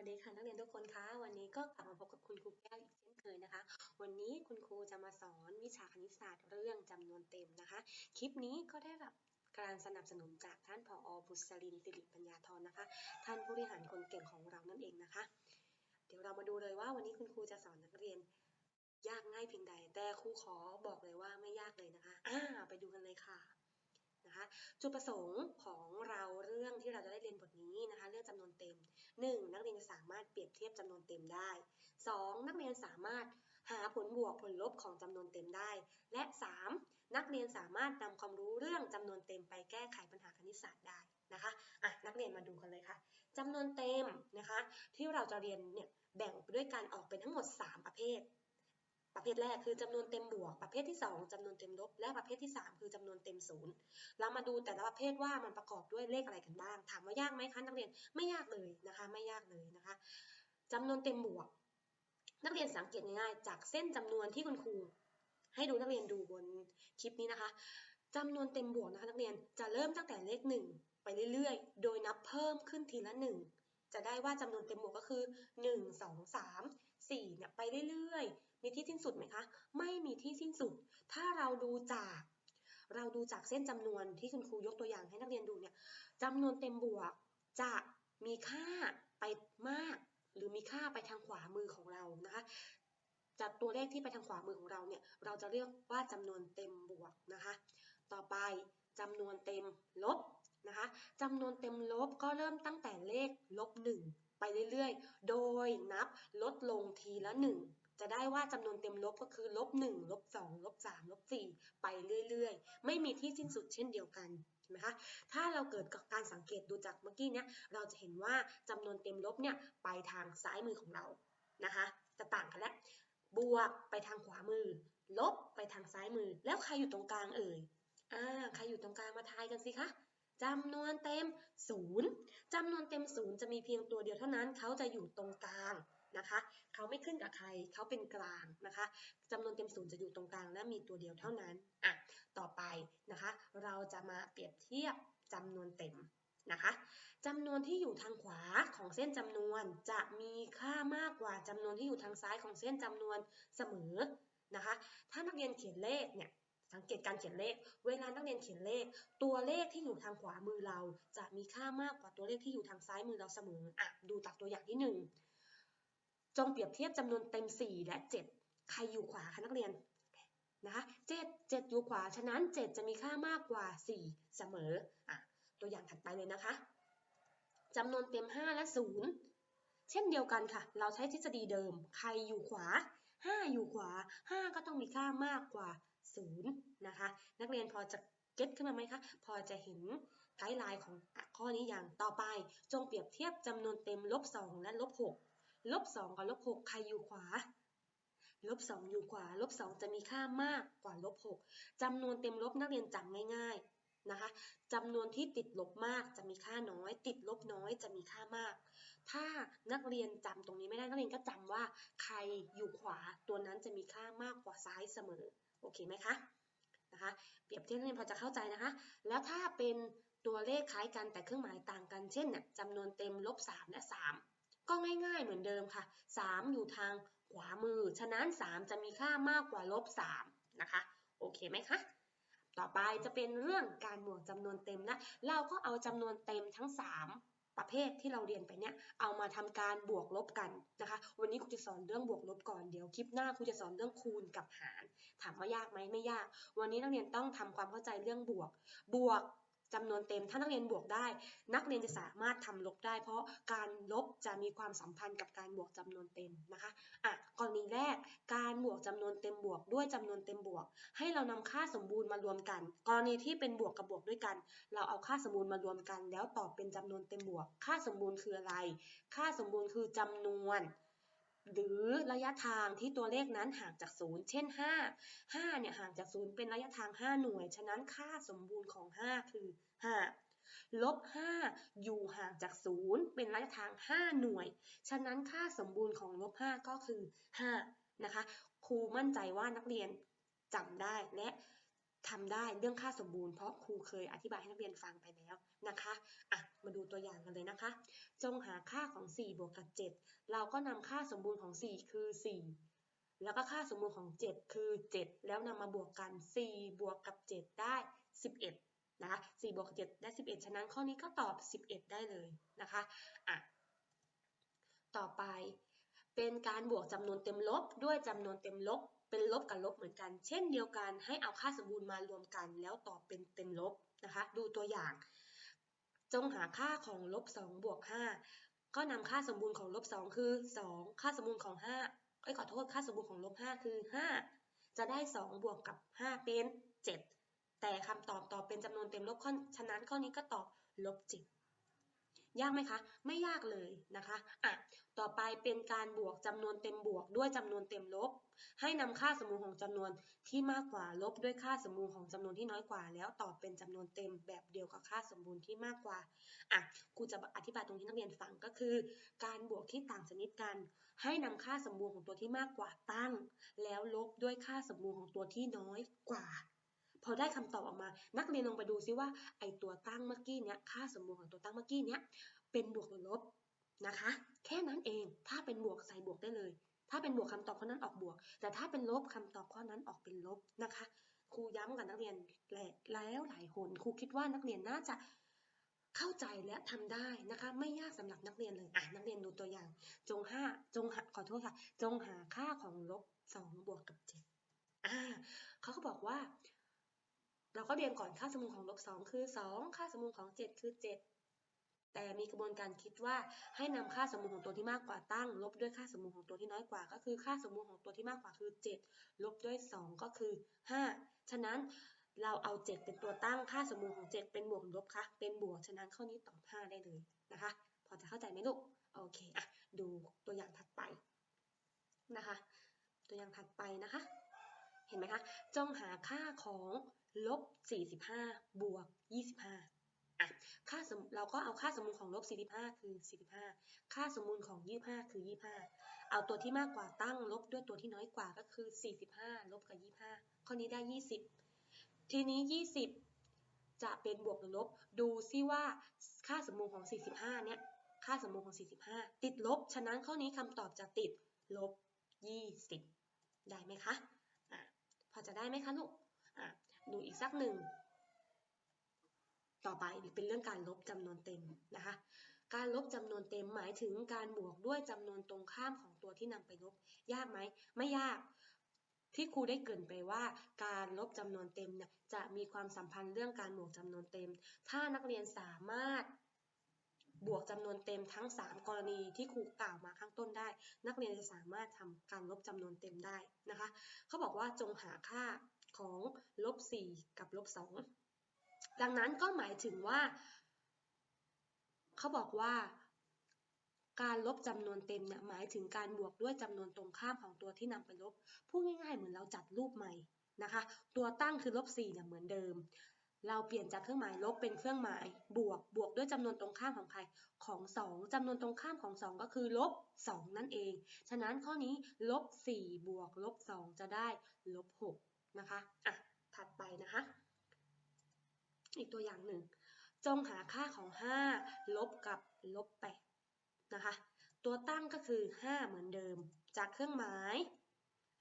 วัสดีค่ะนักเรียนทุกคนคะวันนี้ก็กลับมาพบกับคุณครูแก้วอีกเช่นเคยนะคะ วันนี้คุณครูจะมาสอนวิชาคณิตศาสตร์เรื่องจำนวนเต็มนะคะ คลิปนี้ก็ได้รับการสนับสนุนจากท่านผอบุษรินสิริปัญญาธรนะคะ ท่านผู้บริหารคนเก่งของเรานั่นเองนะคะ เดี๋ยวเรามาดูเลยว่าวันนี้คุณครูจะสอนนักเรียนยากง่ายเพียงใด แต่ครูขอบอกเลยว่าไม่ยากเลยนะคะอ่าไปดูกันเลยค่ะนะคะจุดประสงค์ของเราเรื่องที่เราจะได้เรียนบทนี้นะคะ เรื่องจำนวนเต็ม 1. นักเรียนสามารถเปรียบเทียบจำนวนเต็มได้ 2. นักเรียนสามารถหาผลบวกผลลบของจำนวนเต็มได้ และ 3. นักเรียนสามารถนำความรู้เรื่องจำนวนเต็มไปแก้ไขปัญหาคณิตศาสตร์ได้นะคะอะนักเรียนมาดูกันเลยค่ะจำนวนเต็มนะคะ ที่เราจะเรียนเนี่ยแบ่งด้วยการออกเป็นทั้งหมด 3 ประเภท ประเภทแรกคือจำนวนเต็มบวก ประเภทที่ 2จำนวนเต็มลบ และประเภทที่ 3 คือจำนวนเต็มศูนย์เรามาดูแต่ละประเภทว่ามันประกอบด้วยเลขอะไรกันบ้าง ถามว่ายากไหมคะนักเรียนไม่ยากเลยนะคะ ไม่ยากเลยนะคะจำนวนเต็มบวก นักเรียนสังเกตง่ายๆจากเส้นจำนวนที่คุณครูให้ดูนักเรียนดูบนคลิปนี้นะคะจำนวนเต็มบวกนะคะนักเรียนจะเริ่มตั้งแต่เลขหนึ่งไปเรื่อยๆ โดยนับเพิ่มขึ้นทีละหนึ่งจะได้ว่าจำนวนเต็มบวกก็คือ 1 2 3 4เนี่ยไปเรื่อยๆ มีที่สิ้นสุดไหมคะ ไม่มีที่สิ้นสุด ถ้าเราดูจาก เราดูจากเส้นจำนวนที่คุณครูยกตัวอย่างให้นักเรียนดูเนี่ยจำนวนเต็มบวกจะมีค่าไปมาก หรือมีค่าไปทางขวามือของเรานะคะจากตัวเลขที่ไปทางขวามือของเราเนี่ย เราจะเรียกว่าจำนวนเต็มบวกนะคะ ต่อไปจำนวนเต็มลบนะคะจำนวนเต็มลบก็เริ่มตั้งแต่เลขลบหนึ่ง ไปเรื่อยๆ โดยนับลดลงทีละหนึ่งจะได้ว่าจำนวนเต็มลบก็คือลบ1ลบ2ลบ3ลบ4ไปเรื่อยๆ ไม่มีที่สิ้นสุดเช่นเดียวกันนไหมคะถ้าเราเกิดการสังเกตดูจากเมื่อกี้เนี้ยเราจะเห็นว่าจำนวนเต็มลบเนี่ยไปทางซ้ายมือของเรานะคะ จะต่างกันแล้วบวกไปทางขวามือ ลบไปทางซ้ายมือ แล้วใครอยู่ตรงกลางเอ่ยอ่าใครอยู่ตรงกลางมาทายกันสิคะ จำนวนเต็มศูนย์จำนวนเต็มศูนย์จะมีเพียงตัวเดียวเท่านั้น เขาจะอยู่ตรงกลางนะคะ เขาไม่ขึ้นกับใคร เขาเป็นกลางนะคะจำนวนเต็มศูนย์จะอยู่ตรงกลางและมีตัวเดียวเท่านั้น อะ ต่อไปนะคะ เราจะมาเปรียบเทียบจำนวนเต็มนะคะจำนวนที่อยู่ทางขวาของเส้นจำนวนจะมีค่ามากกว่าจำนวนที่อยู่ทางซ้ายของเส้นจำนวนเสมอนะคะ ถ้านักเรียนเขียนเลขเนี่ย สังเกตการเขียนเลข เวลานักเรียนเขียนเลข ตัวเลขที่อยู่ทางขวามือเรา จะมีค่ามากกว่าตัวเลขที่อยู่ทางซ้ายมือเราเสมออะดูจากตัวอย่างที่ 1 จงเปรียบเทียบจำนวนเต็ม 4 และ 7 ใครอยู่ขวาคะนักเรียนนะคะ7 7อยู่ขวา ฉะนั้น 7 จะมีค่ามากกว่า 4 เสมออะตัวอย่างถัดไปเลยนะคะจำนวนเต็ม 5 และ 0 เช่นเดียวกันค่ะ เราใช้ทฤษฎีเดิม ใครอยู่ขวา 5 อยู่ขวา 5 ก็ต้องมีค่ามากกว่า 0นะคะ นักเรียนพอจะเก็ตขึ้นมาไหมคะ พอจะเห็นไกด์ไลน์ของข้อนี้อย่างต่อไป จงเปรียบเทียบจำนวนเต็มลบ2และลบ6ลบ2กับลบ6ใครอยู่ขวาลบ2อยู่ขวาลบ2จะมีค่ามากกว่าลบ6จำนวนเต็มลบนักเรียนจำง่ายๆนะคะจำนวนที่ติดลบมากจะมีค่าน้อย ติดลบน้อยจะมีค่ามาก ถ้านักเรียนจำตรงนี้ไม่ได้นักเรียนก็จำว่า ใครอยู่ขวาตัวนั้นจะมีค่ามากกว่าซ้ายเสมอ โอเคไหมคะนะคะเปรียบเทียบนี้พอจะเข้าใจนะคะ แล้วถ้าเป็นตัวเลขคล้ายกันแต่เครื่องหมายต่างกันเช่นเนี่ยจำนวนเต็มลบ3และ3 ก็ง่ายๆเหมือนเดิมค่ะ 3 อยู่ทางขวามือ ฉะนั้น 3 จะมีค่ามากกว่าลบ3นะคะโอเคไหมคะต่อไปจะเป็นเรื่องการบวกจำนวนเต็มนะเราก็เอาจำนวนเต็มทั้ง 3 ประเภทที่เราเรียนไปเนี่ยเอามาทำการบวกลบกันนะคะ วันนี้ครูจะสอนเรื่องบวกลบก่อนเดี๋ยวคลิปหน้าครูจะสอนเรื่องคูณกับหาร ถามว่ายากไหมไม่ยาก วันนี้นักเรียนต้องทำความเข้าใจเรื่องบวก บวกจำนวนเต็มถ้านักเรียนบวกได้ นักเรียนจะสามารถทำลบได้ เพราะการลบจะมีความสัมพันธ์กับการบวกจำนวนเต็มนะคะอะ กรณีแรก การบวกจำนวนเต็มบวกด้วยจำนวนเต็มบวก ให้เรานำค่าสมบูรณ์มารวมกัน กรณีที่เป็นบวกกับบวกด้วยกัน เราเอาค่าสมบูรณ์มารวมกัน แล้วตอบเป็นจำนวนเต็มบวก ค่าสมบูรณ์คืออะไร ค่าสมบูรณ์คือจำนวนหรือระยะทางที่ตัวเลขนั้นห่างจากศูนย์เช่น 5 5เนี่ยห่างจากศูนย์เป็นระยะทาง 5 หน่วย ฉะนั้นค่าสมบูรณ์ของ 5 คือ 5 ลบ 5 อยู่ห่างจากศูนย์เป็นระยะทาง 5 หน่วย ฉะนั้นค่าสมบูรณ์ของลบ 5 ก็คือ 5 นะคะ ครูมั่นใจว่านักเรียนจำได้และทำได้เรื่องค่าสมบูรณ์เพราะครูเคยอธิบายให้นักเรียนฟังไปแล้วนะคะอะมาดูตัวอย่างกันเลยนะคะ จงหาค่าของ 4 บวกกับ 7 เราก็นำค่าสมบูรณ์ของ 4 คือ 4 แล้วก็ค่าสมบูรณ์ของ 7 คือ 7 แล้วนำมาบวกกัน 4 บวกกับ 7 ได้ 11 นะคะ4บวก7ได้ 11 ฉะนั้นข้อนี้ก็ตอบ 11 ได้เลยนะคะอะต่อไปเป็นการบวกจำนวนเต็มลบด้วยจำนวนเต็มลบ เป็นลบกับลบเหมือนกัน เช่นเดียวกันให้เอาค่าสมบูรณ์มารวมกัน แล้วตอบเป็นเต็มลบนะคะดูตัวอย่าง จงหาค่าของลบ2บวก5ก็นำค่าสมบูรณ์ของลบ2คือ 2 ค่าสมบูรณ์ของ5เอ้ยขอโทษค่าสมบูรณ์ของลบ5คือ 5 จะได้ 2 บวกกับ 5 เป็น 7 แต่คำตอบตอบเป็นจำนวนเต็มลบข้อฉะนั้นข้อนี้ก็ตอบลบ7ยากไหมคะ ไม่ยากเลยนะคะอะต่อไปเป็นการบวกจำนวนเต็มบวกด้วยจำนวนเต็มลบ ให้นำค่าสมมูลของจำนวนที่มากกว่าลบด้วยค่าสมมูลของจำนวนที่น้อยกว่า แล้วตอบเป็นจำนวนเต็มแบบเดียวกับค่าสมบูรณ์ที่มากกว่าอะครูจะอธิบายตรงที่นักเรียนฟังก็คือ การบวกที่ต่างชนิดกัน ให้นำค่าสมบูรณ์ของตัวที่มากกว่าตั้ง แล้วลบด้วยค่าสมบูรณ์ของตัวที่น้อยกว่า พอได้คำตอบออกมา นักเรียนลองไปดูซิว่าไอตัวตั้งเมื่อกี้เนี้ยค่าสมบูรณ์ของตัวตั้งเมื่อกี้เนี้ยเป็นบวกหรือลบนะคะ แค่นั้นเองถ้าเป็นบวกใส่บวกได้เลย ถ้าเป็นบวกคำตอบข้อนั้นออกบวก แต่ถ้าเป็นลบคำตอบข้อนั้นออกเป็นลบนะคะครูย้ำกับนักเรียนแล้วหลายคนครูคิดว่านักเรียนน่าจะเข้าใจและทำได้นะคะ ไม่ยากสำหรับนักเรียนเลยอะนักเรียนดูตัวอย่าง จงห้าจงหาขอโทษค่ะ จงหาค่าของลบสองบวกกับเจ็ดอ่าเขาก็บอกว่า เราก็เรียนก่อนค่าสมมูลของลบสองคือสองค่าสมมูลของเจ็ดคือเจ็ดแต่มีกระบวนการคิดว่าให้นำค่าสมมูลของตัวที่มากกว่าตั้ง ลบด้วยค่าสมมูลของตัวที่น้อยกว่า ก็คือค่าสมมูลของตัวที่มากกว่าคือ 7 ลบด้วย 2 ก็คือ 5 ฉะนั้นเราเอา 7 เป็นตัวตั้งค่าสมมูลของ 7 เป็นบวกลบคะเป็นบวกฉะนั้นข้อนี้ตอบ 5 ได้เลยนะคะ พอจะเข้าใจไหมลูกโอเคอะดูตัวอย่างถัดไปนะคะ ตัวอย่างถัดไปนะคะ เห็นไหมคะจงหาค่าของลบ 45 บวก 25อะค่าสมเราก็เอาค่าสมมูลของลบ 45 คือ 45 ค่าสมมูลของ 25 คือ 25 เอาตัวที่มากกว่าตั้งลบด้วยตัวที่น้อยกว่าก็คือ 45 ลบกับ 25 ข้อนี้ได้ 20 ทีนี้ 20 จะเป็นบวกหรือลบ ดูซิว่าค่าสมมูลของ 45 เนี่ย ค่าสมมูลของ 45 ติดลบ ฉะนั้นข้อนี้คำตอบจะติดลบ 20 ได้ไหมคะ อะพอจะได้ไหมคะลูกอะดูอีกสักหนึ่ง ต่อไปเป็นเรื่องการลบจำนวนเต็มนะคะ การลบจำนวนเต็มหมายถึงการบวกด้วยจำนวนตรงข้ามของตัวที่นำไปลบ ยากไหม ไม่ยาก ที่ครูได้เกริ่นไปว่า การลบจำนวนเต็มเนี่ยจะมีความสัมพันธ์เรื่องการบวกจำนวนเต็ม ถ้านักเรียนสามารถ บวกจำนวนเต็มทั้ง 3 กรณีที่ครูกล่าวมาข้างต้นได้ นักเรียนจะสามารถทำการลบจำนวนเต็มได้นะคะเขาบอกว่าจงหาค่าของลบ4กับลบ2ดังนั้นก็หมายถึงว่า เขาบอกว่าการลบจำนวนเต็มเนี่ยหมายถึงการบวกด้วยจำนวนตรงข้ามของตัวที่นำไปลบพูดง่ายๆ เหมือนเราจัดรูปใหม่นะคะ ตัวตั้งคือลบ4เนี่ยเหมือนเดิม เราเปลี่ยนจากเครื่องหมายลบเป็นเครื่องหมายบวก บวกด้วยจำนวนตรงข้ามของใคร ของ 2จำนวนตรงข้ามของ 2 ก็คือลบ 2 นั่นเอง ฉะนั้นข้อนี้ลบ4บวกลบ2จะได้ลบ6นะคะ อะ ถัดไปนะคะ อีกตัวอย่างหนึ่ง จงหาค่าของ 5 ลบกับลบ8นะคะ ตัวตั้งก็คือ 5 เหมือนเดิม จากเครื่องหมาย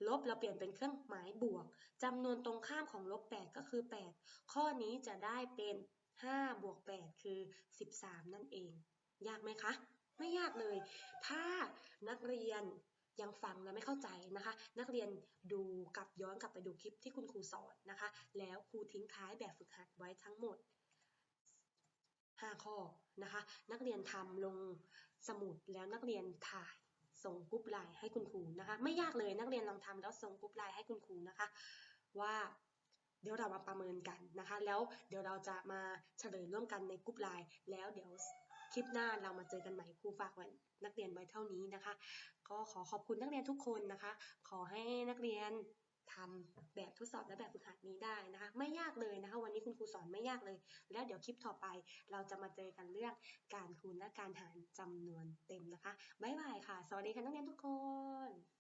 ลบเราเปลี่ยนเป็นเครื่องหมายบวกจำนวนตรงข้ามของลบ 8 ก็คือ 8 ข้อนี้จะได้เป็น 5 บวก 8 คือ 13 นั่นเอง ยากไหมคะ ไม่ยากเลย ถ้านักเรียนยังฟังและไม่เข้าใจนะคะ นักเรียนดูกลับย้อนกลับไปดูคลิปที่คุณครูสอนนะคะ แล้วครูทิ้งท้ายแบบฝึกหัดไว้ทั้งหมด 5 ข้อนะคะ นักเรียนทำลงสมุดแล้วนักเรียนถ่าย ส่งกรุ๊ปไลน์ให้คุณครูนะคะ ไม่ยากเลยนักเรียนลองทำแล้วส่งกรุ๊ปไลน์ให้คุณครูนะคะ ว่าเดี๋ยวเรามาประเมินกันนะคะ แล้วเดี๋ยวเราจะมาเฉลยร่วมกันในกรุ๊ปไลน์แล้วเดี๋ยวคลิปหน้าเรามาเจอกันใหม่ครูฝากไว้นักเรียนไว้เท่านี้นะคะ ก็ขอขอบคุณนักเรียนทุกคนนะคะ ขอให้นักเรียน ทำแบบทดสอบและแบบฝึกหัดนี้ได้นะคะ ไม่ยากเลยนะคะ วันนี้คุณครูสอนไม่ยากเลย แล้วเดี๋ยวคลิปต่อไป เราจะมาเจอกันเรื่องการคูณและการหารจำนวนเต็มนะคะบ๊ายบายค่ะ สวัสดีค่ะนักเรียนทุกคน